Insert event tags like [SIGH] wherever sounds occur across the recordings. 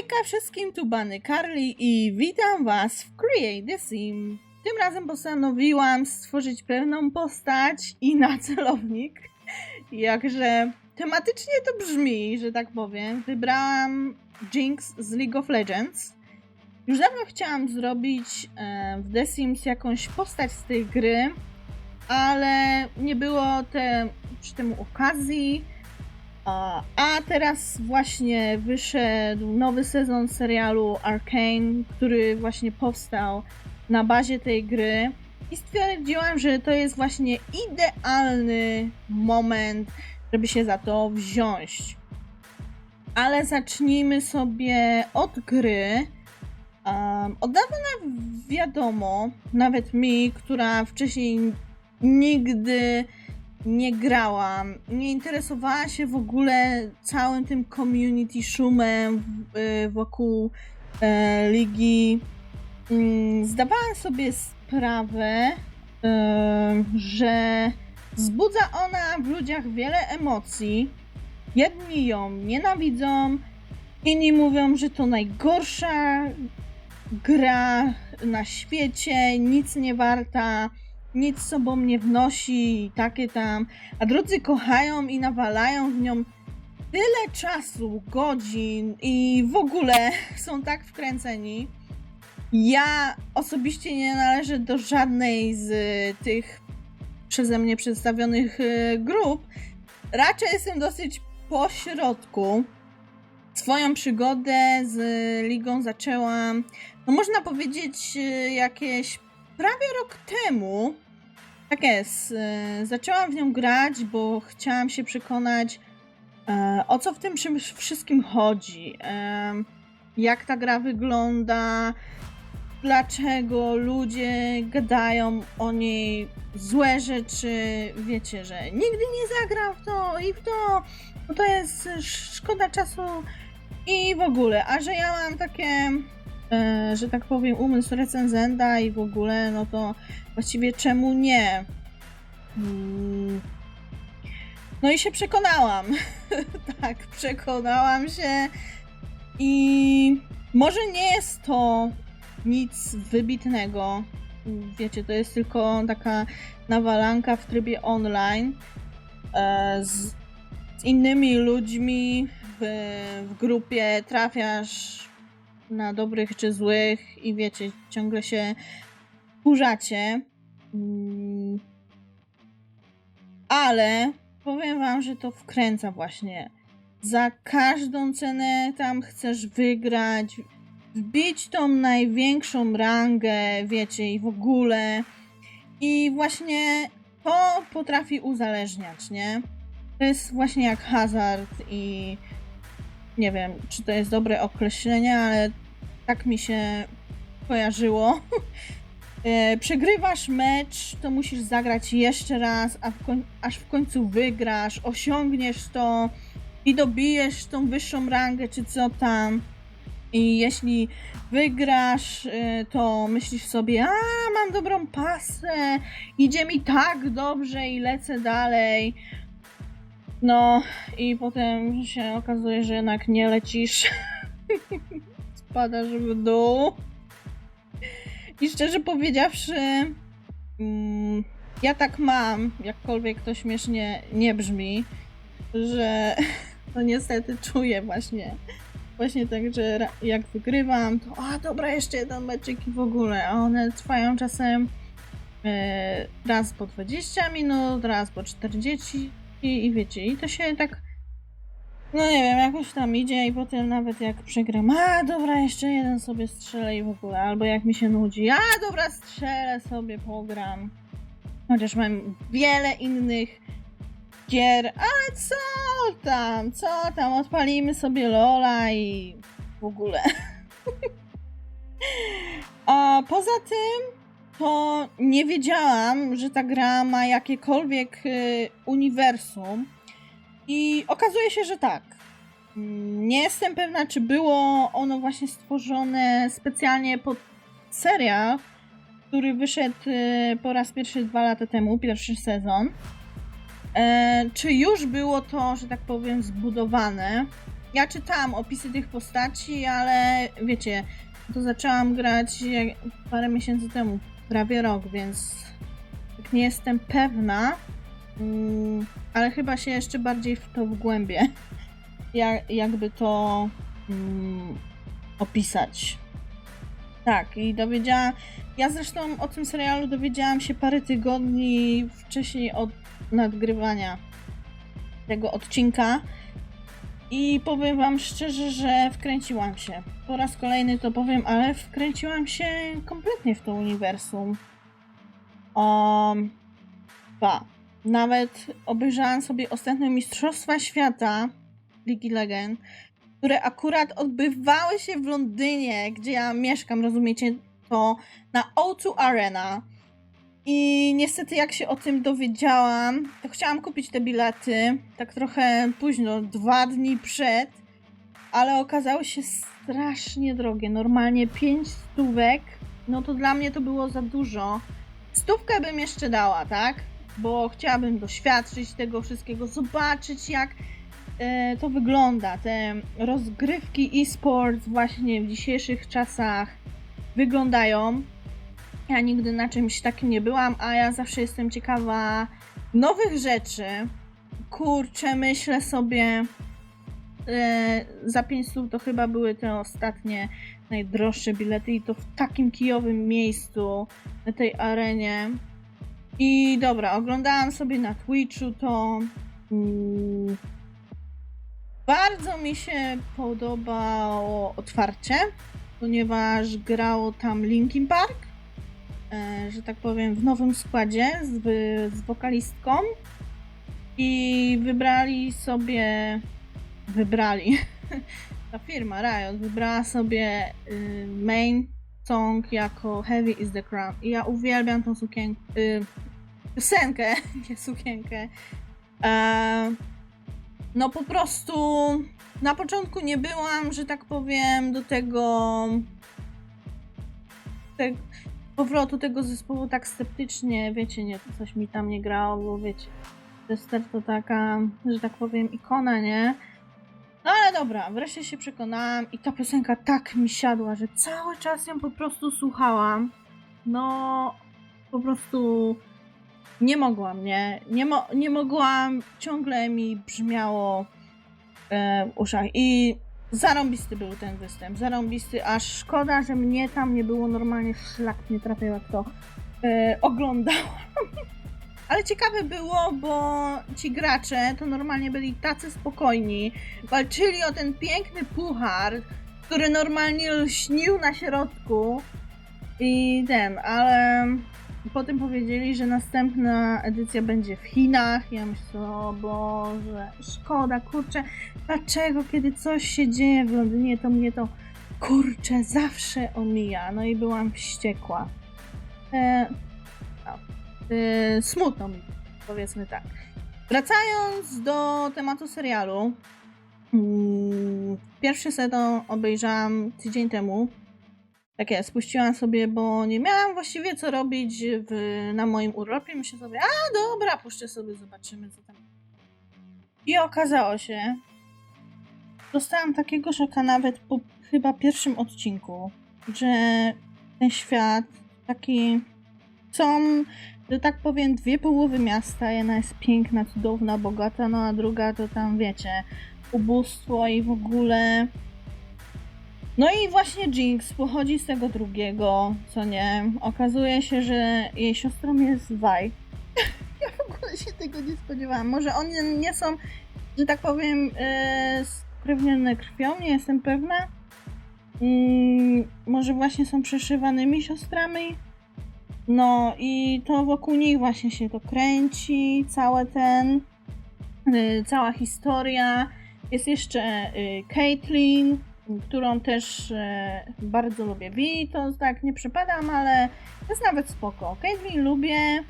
Hejka wszystkim, tu Bany Carly i witam was w Create the Sim. Tym razem postanowiłam stworzyć pewną postać i na [LAUGHS] celownik. Jakże tematycznie to brzmi, że tak powiem. Wybrałam Jinx z League of Legends. Już dawno chciałam zrobić e, w The Sims jakąś postać z tej gry, ale nie było te, przy tym okazji. A, teraz właśnie wyszedł nowy sezon serialu Arcane, który właśnie powstał na bazie tej gry. I stwierdziłam, że to jest właśnie idealny moment, żeby się za to wziąć. Ale zacznijmy sobie od gry. Um, od dawna wiadomo, nawet mi, która wcześniej nigdy nie grałam, nie interesowała się w ogóle całym tym community szumem y, wokół e, ligi. Mm, Zdawałam sobie sprawę, e, że wzbudza ona w ludziach wiele emocji. Jedni ją nienawidzą, inni mówią, że to najgorsza gra na świecie, nic nie warta nic sobą nie wnosi i takie tam, a drudzy kochają i nawalają w nią tyle czasu, godzin i w ogóle [LAUGHS] są tak wkręceni. Ja osobiście nie należę do żadnej z tych przeze mnie przedstawionych y, grup. Raczej jestem dosyć po środku. Swoją przygodę z ligą zaczęłam, no można powiedzieć, y, jakieś prawie rok temu, tak jest, e, zaczęłam w nią grać, bo chciałam się przekonać, e, o co w tym wszystkim chodzi. E, jak ta gra wygląda, dlaczego ludzie gadają o niej złe rzeczy. Wiecie, że nigdy nie zagram w to i w to, bo to jest szkoda czasu i w ogóle. A że ja mam takie że tak powiem, umysł recenzenta i w ogóle, no to właściwie czemu nie? Mm. No i się przekonałam. [LAUGHS] tak, przekonałam się i może nie jest to nic wybitnego. Wiecie, to jest tylko taka nawalanka w trybie online e, z, z innymi ludźmi w, w grupie trafiasz na dobrych czy złych i wiecie, ciągle się burzacie. Mm. Ale powiem wam, że to wkręca właśnie. Za każdą cenę tam chcesz wygrać, wbić tą największą rangę, wiecie, i w ogóle. I właśnie to potrafi uzależniać, nie? To jest właśnie jak hazard i nie wiem, czy to jest dobre określenie, ale tak mi się kojarzyło. [LAUGHS] E, Przegrywasz mecz, to musisz zagrać jeszcze raz, a w aż w końcu wygrasz, osiągniesz to i dobijesz tą wyższą rangę, czy co tam. I jeśli wygrasz, e, to myślisz sobie, a mam dobrą pasę, idzie mi tak dobrze i lecę dalej. No i potem się okazuje, że jednak nie lecisz. [LAUGHS] Spadasz w dół. I szczerze powiedziawszy, mm, ja tak mam, jakkolwiek to śmiesznie nie brzmi, że to [LAUGHS] niestety czuję właśnie. Właśnie tak, że jak wygrywam, to a dobra, jeszcze jeden meczyk i w ogóle, a one trwają czasem e, raz po 20 minut, raz po 40 i, i wiecie, i to się tak no nie wiem, jakoś tam idzie i potem nawet jak przegram, a dobra, jeszcze jeden sobie strzelę i w ogóle, albo jak mi się nudzi, a dobra, strzelę sobie, pogram. Chociaż mam wiele innych gier, ale co tam, co tam, odpalimy sobie Lola i w ogóle. [LAUGHS] a poza tym to nie wiedziałam, że ta gra ma jakiekolwiek y, uniwersum. I okazuje się, że tak. Mm, Nie jestem pewna, czy było ono właśnie stworzone specjalnie pod serial, który wyszedł y, po raz pierwszy dwa lata temu, pierwszy sezon. E, czy już było to, że tak powiem, zbudowane? ja czytałam opisy tych postaci, ale wiecie, to zaczęłam grać parę miesięcy temu, prawie rok, więc tak nie jestem pewna, mm, ale chyba się jeszcze bardziej w to wgłębię, [LAUGHS] jak, jakby to mm, opisać. Tak, i dowiedziałam. Ja zresztą o tym serialu dowiedziałam się parę tygodni wcześniej od nadgrywania tego odcinka. I powiem Wam szczerze, że wkręciłam się. Po raz kolejny to powiem, ale wkręciłam się kompletnie w to uniwersum. Um, ba. Nawet obejrzałam sobie ostatnie Mistrzostwa Świata Ligi Legend, które akurat odbywały się w Londynie, gdzie ja mieszkam, rozumiecie? To na O2 Arena. I niestety, jak się o tym dowiedziałam, to chciałam kupić te bilety tak trochę późno, dwa dni przed, ale okazały się strasznie drogie. Normalnie 5 stówek, no to dla mnie to było za dużo. Stówkę bym jeszcze dała, tak? Bo chciałabym doświadczyć tego wszystkiego, zobaczyć jak e, to wygląda. Te rozgrywki e-sports właśnie w dzisiejszych czasach wyglądają. Ja nigdy na czymś takim nie byłam, a ja zawsze jestem ciekawa nowych rzeczy. Kurczę, myślę sobie, e, za 500 to chyba były te ostatnie najdroższe bilety i to w takim kijowym miejscu, na tej arenie. I dobra, oglądałam sobie na Twitchu to. Mm, bardzo mi się podobało otwarcie, ponieważ grało tam Linkin Park że tak powiem, w nowym składzie z, z wokalistką i wybrali sobie, wybrali, [LAUGHS] ta firma Riot wybrała sobie y, main song jako Heavy is the Crown i ja uwielbiam tą sukienkę, y, piosenkę, [LAUGHS] nie sukienkę. E, no po prostu na początku nie byłam, że tak powiem, do tego te, powrotu tego zespołu tak sceptycznie, wiecie, nie, coś mi tam nie grało, bo wiecie, Chester to taka, że tak powiem, ikona, nie? No ale dobra, wreszcie się przekonałam i ta piosenka tak mi siadła, że cały czas ją po prostu słuchałam. No, po prostu nie mogłam, nie? Nie, mo nie mogłam, ciągle mi brzmiało e, w uszach i Zarąbisty był ten występ, zarąbisty, aż szkoda, że mnie tam nie było. Normalnie szlak nie trafiał jak to e, oglądałam. [LAUGHS] Ale ciekawe było, bo ci gracze to normalnie byli tacy spokojni, walczyli o ten piękny puchar, który normalnie lśnił na środku. I ten, ale potem powiedzieli, że następna edycja będzie w Chinach. Ja myślę, o Boże, szkoda, kurczę, dlaczego kiedy coś się dzieje w Londynie, to mnie to kurczę zawsze omija. No i byłam wściekła. E, no, e, smutno mi, powiedzmy tak. Wracając do tematu serialu. mm, Pierwszy sezon obejrzałam tydzień temu. Tak jest, spuściłam sobie, bo nie miałam właściwie co robić w, na moim urlopie. Myślę sobie, a dobra, puszczę sobie, zobaczymy co tam. I okazało się, dostałam takiego szoka nawet po chyba pierwszym odcinku, że ten świat taki są, że tak powiem, dwie połowy miasta. Jedna jest piękna, cudowna, bogata, no a druga to tam wiecie, ubóstwo i w ogóle. No i właśnie Jinx pochodzi z tego drugiego, co nie. Okazuje się, że jej siostrą jest Vi. [LAUGHS] ja w ogóle się tego nie spodziewałam. Może one nie są, że tak powiem, e, skrewnione krwią, nie jestem pewna. Mm, może właśnie są przeszywanymi siostrami. No i to wokół nich właśnie się to kręci, całe ten, y, cała historia. Jest jeszcze y, Caitlyn, którą też y, bardzo lubię. Vi to tak nie przypadam, ale jest nawet spoko. Caitlyn lubię,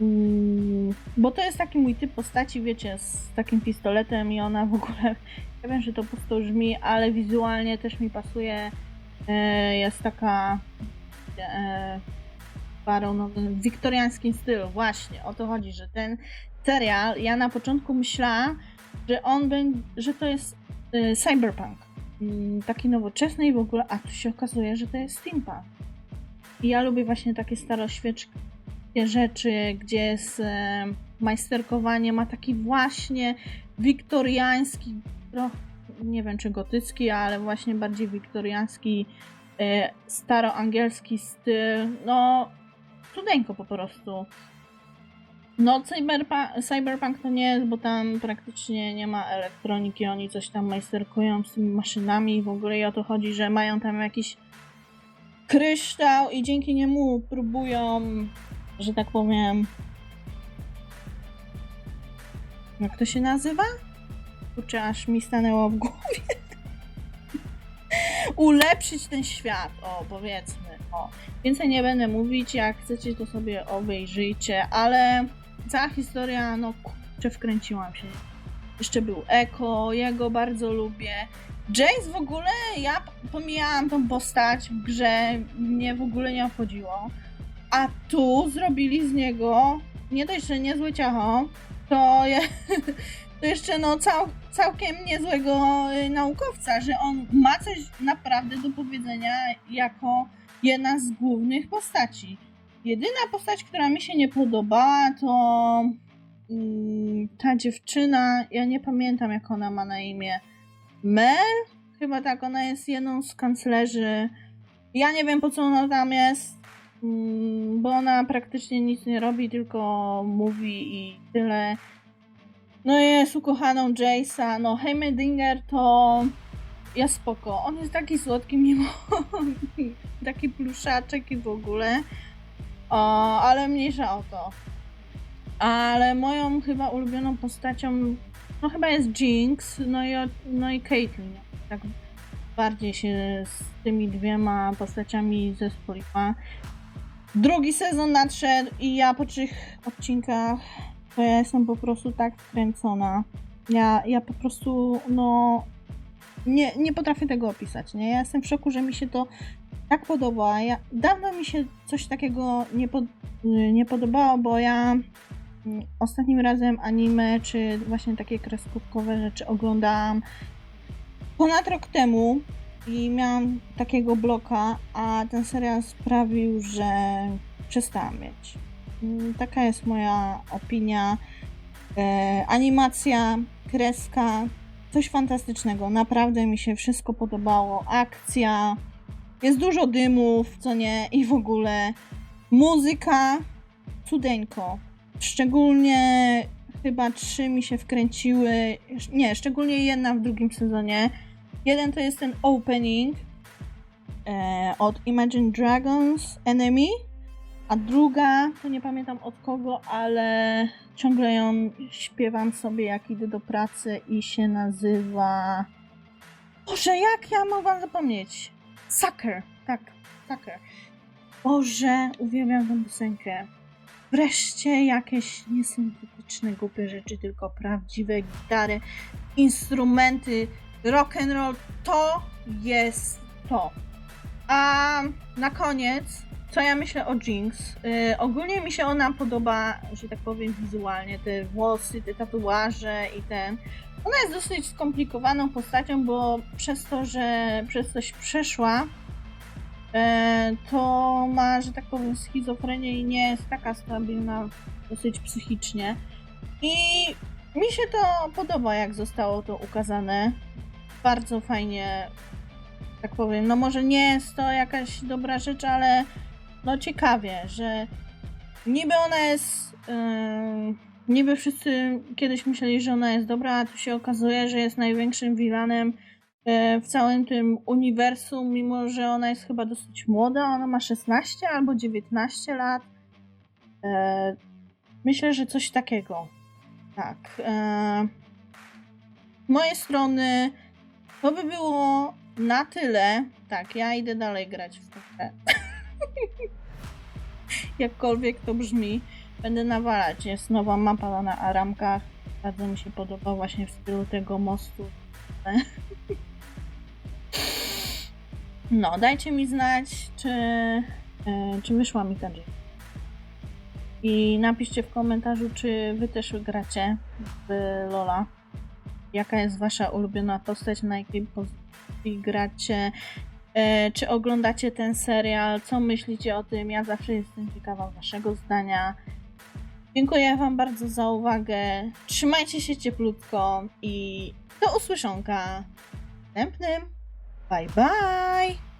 mm, bo to jest taki mój typ postaci, wiecie, z takim pistoletem i ona w ogóle, [LAUGHS] ja wiem, że to pusto brzmi, ale wizualnie też mi pasuje. Y, Jest taka e, baronowym, wiktoriańskim stylu. Właśnie, o to chodzi, że ten serial, ja na początku myślałam, że on będzie, że to jest y, cyberpunk. Mm, Taki nowoczesny i w ogóle, a tu się okazuje, że to jest steampunk. I ja lubię właśnie takie staroświeckie rzeczy, gdzie jest e, majsterkowanie, ma taki właśnie wiktoriański, trochę, nie wiem czy gotycki, ale właśnie bardziej wiktoriański, e, staroangielski styl. No, cudeńko po prostu. No, cyberpa- cyberpunk to nie jest, bo tam praktycznie nie ma elektroniki, oni coś tam majsterkują z tymi maszynami w ogóle i o to chodzi, że mają tam jakiś kryształ i dzięki niemu próbują, że tak powiem, jak to się nazywa? Kurczę, aż mi stanęło w głowie. [LAUGHS] Ulepszyć ten świat, o powiedzmy. O. Więcej nie będę mówić, jak chcecie to sobie obejrzyjcie, ale cała historia, no kurczę, wkręciłam się. Jeszcze był Eko, jego bardzo lubię. Jace w ogóle, ja pomijałam tą postać w grze, mnie w ogóle nie obchodziło. A tu zrobili z niego nie dość, że niezłe ciacho, to, je, [LAUGHS] to jeszcze no cał, całkiem niezłego y, naukowca, że on ma coś naprawdę do powiedzenia jako jedna z głównych postaci. Jedyna postać, która mi się nie podobała, to mm, ta dziewczyna, ja nie pamiętam jak ona ma na imię. Mel? Chyba tak, ona jest jedną z kanclerzy. Ja nie wiem po co ona tam jest, mm, bo ona praktycznie nic nie robi, tylko mówi i tyle. No jest ukochaną Jace'a, no Heimerdinger to jest spoko. On jest taki słodki mimo [LAUGHS] taki pluszaczek i w ogóle. O, ale mniejsza o to. Ale moją chyba ulubioną postacią no chyba jest Jinx, no i, no i Caitlyn. Tak bardziej się z tymi dwiema postaciami zespoliła. Drugi sezon nadszedł i ja po trzech odcinkach to ja jestem po prostu tak wkręcona. Ja, ja po prostu, no, nie, nie potrafię tego opisać, nie? Ja jestem w szoku, że mi się to tak podoba. Ja, dawno mi się coś takiego nie, pod, nie podobało, bo ja mm, ostatnim razem anime, czy właśnie takie kreskówkowe rzeczy oglądałam ponad rok temu i miałam takiego bloka, a ten serial sprawił, że przestałam mieć. Mm, Taka jest moja opinia. E, animacja, kreska, coś fantastycznego. Naprawdę mi się wszystko podobało. Akcja, jest dużo dymów, co nie, i w ogóle muzyka, cudeńko. Szczególnie chyba trzy mi się wkręciły. Nie, szczególnie jedna w drugim sezonie. Jeden to jest ten opening e, od Imagine Dragons Enemy, a druga to nie pamiętam od kogo, ale ciągle ją śpiewam sobie jak idę do pracy i się nazywa. Boże, jak ja mogłam zapomnieć? Sucker, tak, Sucker. Boże, uwielbiam tę piosenkę. Wreszcie jakieś niesyntetyczne głupie rzeczy, tylko prawdziwe gitary, instrumenty, rock and roll. To jest to. A na koniec, co ja myślę o Jinx? Yy, ogólnie mi się ona podoba, że tak powiem, wizualnie. Te włosy, te tatuaże i ten. Ona jest dosyć skomplikowaną postacią, bo przez to, że przez coś przeszła, e, to ma, że tak powiem, schizofrenię i nie jest taka stabilna dosyć psychicznie. I mi się to podoba, jak zostało to ukazane. Bardzo fajnie, tak powiem. No może nie jest to jakaś dobra rzecz, ale no ciekawie, że niby ona jest. Yy, niby wszyscy kiedyś myśleli, że ona jest dobra, a tu się okazuje, że jest największym vilanem e, w całym tym uniwersum, mimo że ona jest chyba dosyć młoda. Ona ma 16 albo 19 lat. E, myślę, że coś takiego. Tak. E, z mojej strony to by było na tyle. Tak, ja idę dalej grać w tę grę. [LAUGHS] Jakkolwiek to brzmi, będę nawalać. Jest nowa mapa na Aramkach. Bardzo mi się podoba właśnie w stylu tego mostu. [LAUGHS] No, dajcie mi znać, czy, e, czy wyszła mi ta G. I napiszcie w komentarzu, czy wy też gracie w Lola. jaka jest wasza ulubiona postać, na jakiej pozycji gracie, czy oglądacie ten serial, co myślicie o tym. Ja zawsze jestem ciekawa waszego zdania. Dziękuję wam bardzo za uwagę. Trzymajcie się cieplutko i do usłyszonka w następnym. Bye bye!